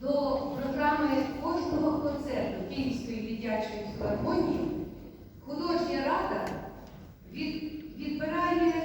до програми кожного концерту Київської дитячої філармонії художня рада від- відбирає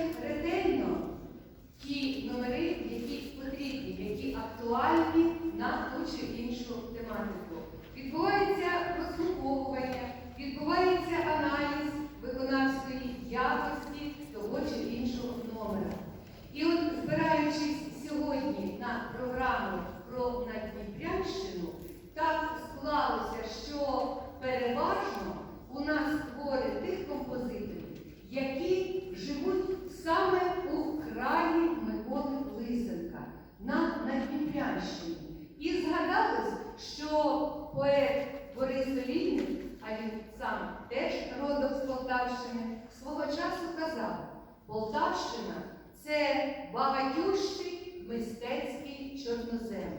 теж родом з Полтавщини, свого часу казав, Полтавщина це багатющий мистецький чорнозем.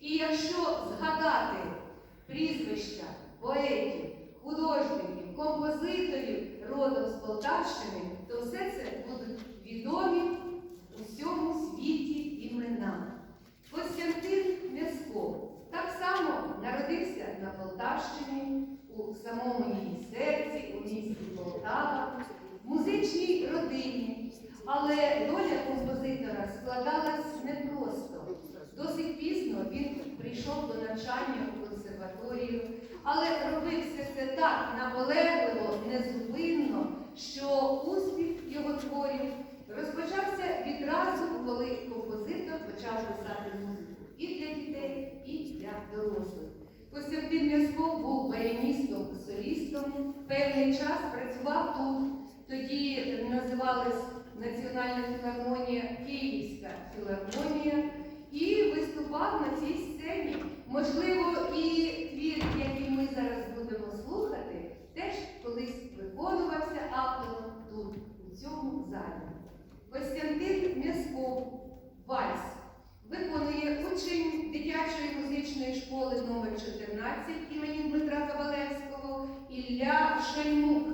І якщо згадати прізвища поетів, художників, композиторів родом з Полтавщини, то все це будуть відомі у всьому світі імена. Костянтин Мясков так само народився на Полтавщині, у самому Але доля композитора складалась непросто. Досить пізно він прийшов до навчання у консерваторію, але робив все це так наполегливо, незупинно, що успіх його творів розпочався відразу, коли композитор почав писати музику і для дітей, і для дорослих. Костянтин Мясков був баяністом, солістом, певний час працював тут. Тоді називалась Національна філармонія, Київська філармонія. І виступав на цій сцені. Можливо, і твір, який ми зараз будемо слухати, теж колись виконувався автором тут, у цьому залі. Костянтин М'ясков Вальс виконує учень дитячої музичної школи номер 14 імені Дмитра Ковалевського Ілля Шаймук.